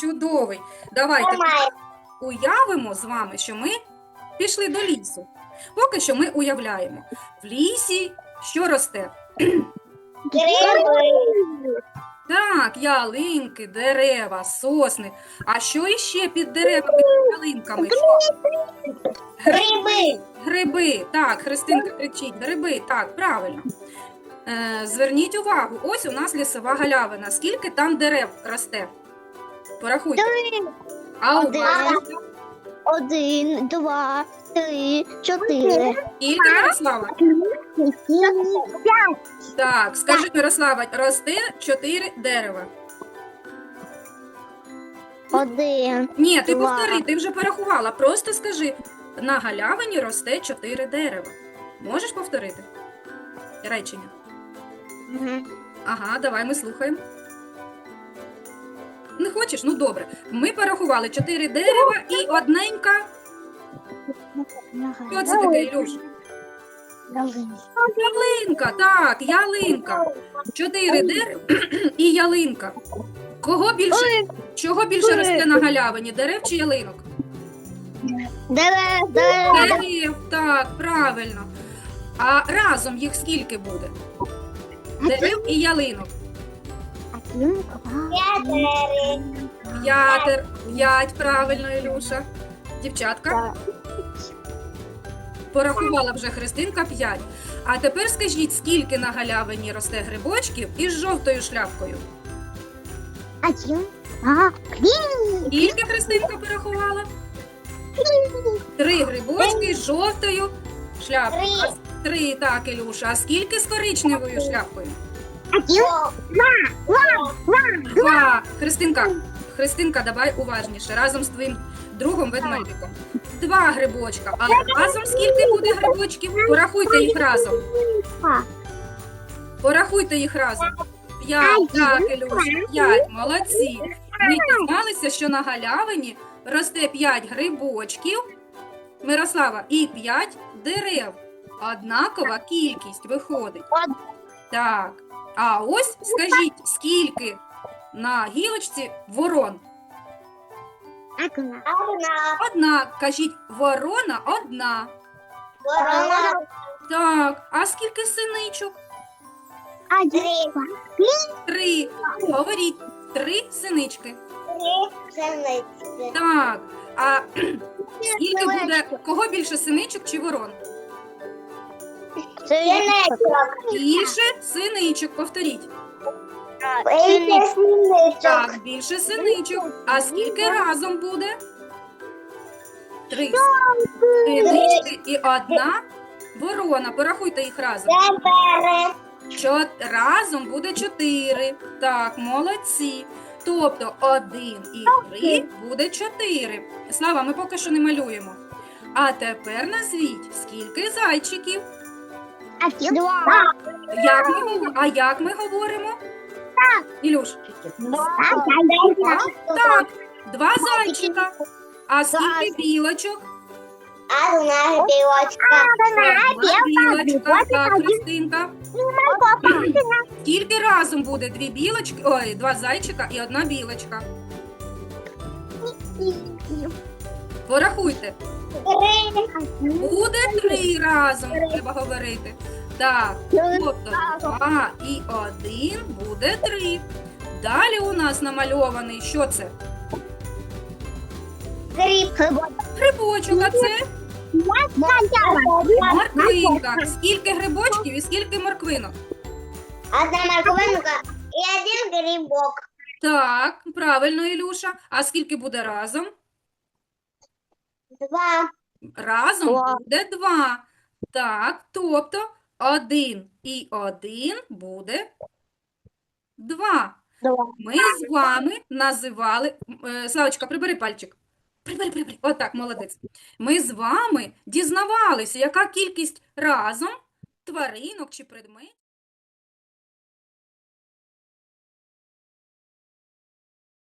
Чудовий. Давайте Немає. уявимо з вами, що ми пішли до лісу. Поки що ми уявляємо. В лісі що росте? Гриби. Так, ялинки, дерева, сосни. А що іще під деревами під ялинками? Гриби. Гриби. Так, Христинка кричить, гриби. Так, правильно. Е, зверніть увагу, ось у нас лісова галявина. Скільки там дерев росте? Порахуйте. А у Один. вас Один, два, три, чотири. скільки, Мирослава? Так, скажи, Мирослава, росте чотири дерева. Один. Ні, ти Два. повтори, ти вже порахувала. Просто скажи, на галявині росте чотири дерева. Можеш повторити? Речення. Ага, давай ми слухаємо. Не хочеш? Ну добре. Ми порахували чотири дерева і одненька. Що це таке, Ілюш? Ялинка, так, ялинка. Чотири дерева і ялинка. Кого більше, чого більше росте на галявині? Дерев чи ялинок? Дерев, дерев. Дерев, так, правильно. А разом їх скільки буде? Дерев і ялинок. Один, два, П'ятер, п'ять, правильно, Ілюша. Дівчатка, порахувала вже Христинка п'ять. А тепер скажіть, скільки на галявині росте грибочків із жовтою шляпкою? Один, два, три. Скільки Христинка порахувала? Три грибочки з жовтою шляпкою. Три. Три, так, Ілюша. А скільки з коричневою шляпкою? Один, Два. Христинка, Христинка, давай уважніше. Разом з твоїм другом ведмедиком. Два грибочка. Але разом скільки буде грибочків? Порахуйте їх разом. Порахуйте їх разом. П'ять, так, Ілюша, п'ять. Молодці. Ми дізналися, що на галявині росте п'ять грибочків. Мирослава, і п'ять дерев. Однакова кількість виходить. Так. А ось скажіть, скільки на гілочці ворон? Одна. Одна. Одна. Кажіть, ворона одна. Ворона. Так. А скільки синичок? Один, Три. Три. Говоріть, три синички. Три. Синиці. Так. А скільки буде? Кого більше синичок чи ворон? Синичок. Більше синичок, повторіть. Синичок. Так, більше синичок. А скільки разом буде? Три синички і одна ворона. Порахуйте їх разом. Чотири. Чот... Разом буде чотири. Так, молодці. Тобто один і три буде чотири. Слава, ми поки що не малюємо. А тепер назвіть, скільки зайчиків. Два. Як ми, а як ми говоримо? Так. Ілюш, так, два зайчика. А скільки білочок? Одна білочка. Одна білочка. Так, Христинка. Скільки разом буде дві білочки, ой, два зайчика і одна білочка? Порахуйте. Буде три разом, треба говорити. Так, тобто два і один буде три. Далі у нас намальований, що це? Гриб. Грибочок, а це морквинка. Скільки грибочків і скільки морквинок? Одна морковинка і один грибок. Так, правильно, Ілюша. А скільки буде разом? Два. Разом Два. буде два. Так, тобто один і один буде два. Ми з вами називали. Е, Славочка, прибери пальчик. Прибери, прибери. Отак, молодець. Ми з вами дізнавалися, яка кількість разом тваринок чи предметів.